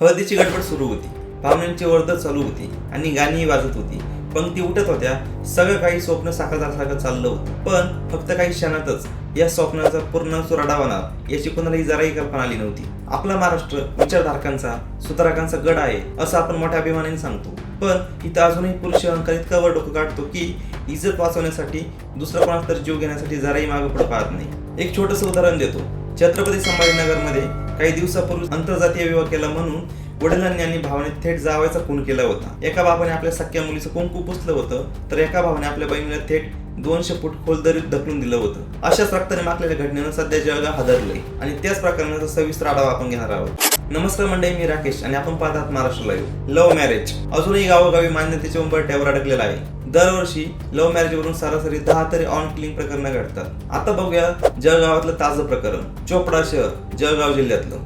हळदीची गडबड सुरू होती. पाहुण्यांची वर्दळ चालू होती आणि गाणीही वाजत होती. पंक्ती उठत होत्या. सगळं काही स्वप्न साखर सारखं चाललं होतं. पण फक्त काही क्षणातच या स्वप्नाचा पूर्ण सुराडा होणार याची कोणालाही जराही कल्पना आली नव्हती. आपला महाराष्ट्र विचारधारकांचा सुधारकांचा गड आहे असं आपण मोठ्या अभिमानाने सांगतो. पण इथं अजूनही पुरुष अहंकार इतका वर डोकं काढतो की इज्जत वाचवण्यासाठी दुसरा कोणाचा तर जीव घेण्यासाठी जराही मागे पुढे पाहत नाही. एक छोटंसं उदाहरण देतो. छत्रपती संभाजीनगरमध्ये काही दिवसापूर्वी आंतरजातीय विवाह केला म्हणून वडिलांनी आणि भावाने थेट जावायचा खून केला होता. एका बाबाने आपल्या सख्या मुलीचं कुंकू पुसलं होतं तर एका भावाने आपल्या बहिणीला थेट दोनशे फूट खोल दरीत ढकलून दिलं होतं. अशाच रक्ताने मागलेल्या घटनेनं सध्या जग हादरले आणि त्याच प्रकरणाचा सविस्तर आढावा आपण घेणार आहोत. नमस्कार मंडळी मी राकेश आणि आपण पाहतात महाराष्ट्र लाईव्ह लव्ह मॅरेज अजूनही गावोगावी मान्यतेच्या उंबरठ्यावर अडकलेला आहे. दरवर्षी लव्ह मॅरेजवरून सरासरी दहा तरी ऑन किलिंग प्रकरणं घडतात. आता बघूया जळगावातलं ताजं प्रकरण. चोपडा शहर जळगाव जिल्ह्यातलं.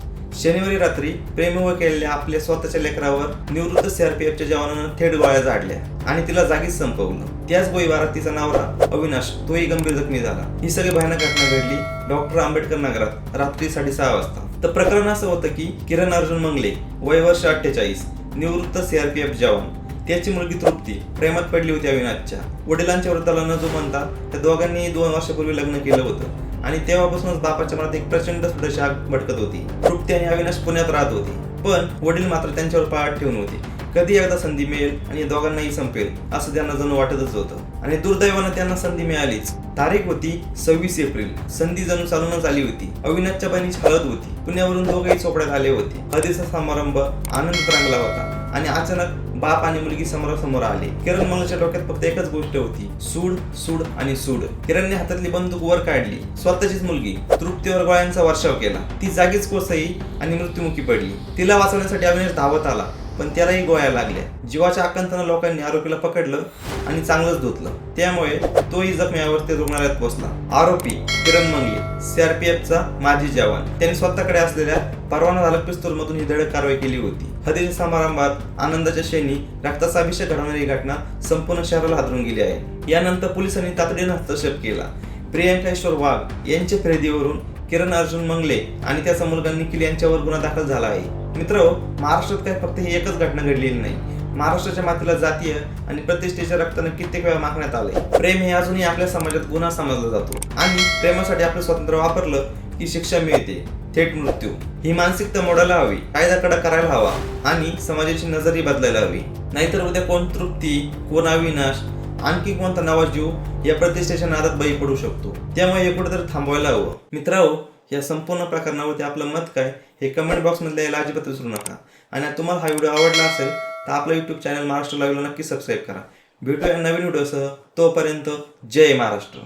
शनिवारी रात्री प्रेमविवाह केलेल्या आपल्या स्वतःच्या लेकरावर निवृत्त सीआरपीएफच्या जवानानं थेट गोळ्या झाडल्या आणि तिला जागीच संपवलं. त्याच गोळीबारात तिचा नावरा अविनाश तोही गंभीर जखमी झाला. ही सगळी भयानक घटना घडली डॉक्टर आंबेडकर नगरात रात्री साडेसहा वाजता. तर प्रकरण असं होतं की किरण अर्जुन मंगले वय वर्ष अठ्ठेचाळीस निवृत्त सीआरपीएफ जवान. त्याची मुलगी तृप्ती प्रेमात पडली होती अविनाशच्या. वडिलांच्या वृद्धाला न जो म्हणता त्या दोघांनी दोन वर्षापूर्वी लग्न केलं होतं. आणि तेव्हापासूनच बापाच्या मनात एक प्रचंड सुद्धा भटकत होती. तृप्ती आणि अविनाश पुण्यात राहत होती. पण वडील मात्र त्यांच्यावर पाळत ठेवून होते. कधी एकदा संधी मिळेल आणि दोघांनाही संपेल असं त्यांना जणू वाटतच होतं. आणि दुर्दैवानं त्यांना संधी मिळालीच. तारीख होती सव्वीस एप्रिल. संधी जणू चालूनच आली होती. अविनाशच्या बहिणीची हळद होती. पुण्यावरून दोघेही चोपड्यात आले होते. हळदीचा समारंभ आनंद रांगला होता. आणि अचानक बाप आणि मुलगी समोरासमोर आले. किरण मंगलच्या डोक्यात फक्त एकच गोष्ट होती. सूड सूड आणि सूड. किरणने हातातली बंदूक वर काढली. स्वतःचीच मुलगी. तृप्तीवर गोळ्यांचा वर्षाव केला. ती जागीच कोसळी आणि मृत्युमुखी पडली. तिला वाचवण्यासाठी अविनाश धावत आला पण त्यालाही गोळ्या लागल्या. जीवाच्या आकांतानं लोकांनी आरोपीला पकडलं आणि चांगलंच धुतलं. त्यामुळे तोही जखमी अवस्थेत रुग्णालयात पोहोचला आरोपी किरण मंगले सीआरपीएफचा माजी जवान. त्याने स्वतःकडे असलेल्या परवाना झाला पिस्तूल मधून ही धडक कारवाई केली होती. हळदीच्या समारंभात आनंदाच्या शेणी रक्ताचा अभिषेक घडवणारी ही घटना संपूर्ण शहराला हादरून गेली आहे. यानंतर पोलिसांनी तातडीनं हस्तक्षेप केला. प्रियांकाश्वर वाघ यांच्या खरेदीवरून किरण अर्जुन मंगले आणि त्याचा मुलगा निखिल यांच्यावर गुन्हा दाखल झाला आहे. मित्र महाराष्ट्रात काय फक्त ही एकच घटना घडलेली नाही. महाराष्ट्राच्या मातीला जातीय आणि प्रतिष्ठेच्या रक्ताने कित्येक वेळा मागण्यात आले प्रेम हे अजूनही आपल्या समाजात गुन्हा समजला जातो. आणि प्रेमासाठी आपलं स्वातंत्र्य वापरलं की शिक्षा मिळते. थेट मृत्यू. ही मानसिकता मोडायला हवी. कायदा कडा करायला हवा आणि समाजाची नजरही बदलायला हवी. नाहीतर उद्या कोण तृप्ती कोण अविनाश आणखी कोणता नवा जीव या प्रतिष्ठेच्या नादात बळी पडू शकतो. त्यामुळे हे कुठेतरी थांबवायला हवं. मित्रांनो या संपूर्ण प्रकरणावरती आपलं मत काय हे कमेंट बॉक्समध्ये यायला अजिबात विसरू नका. आणि तुम्हाला हा व्हिडिओ आवडला असेल तर आपलं यूट्यूब चॅनल महाराष्ट्र लाईव्हला नक्की सबस्क्राईब करा. भेटूया नवीन व्हिडिओसह. तोपर्यंत जय महाराष्ट्र.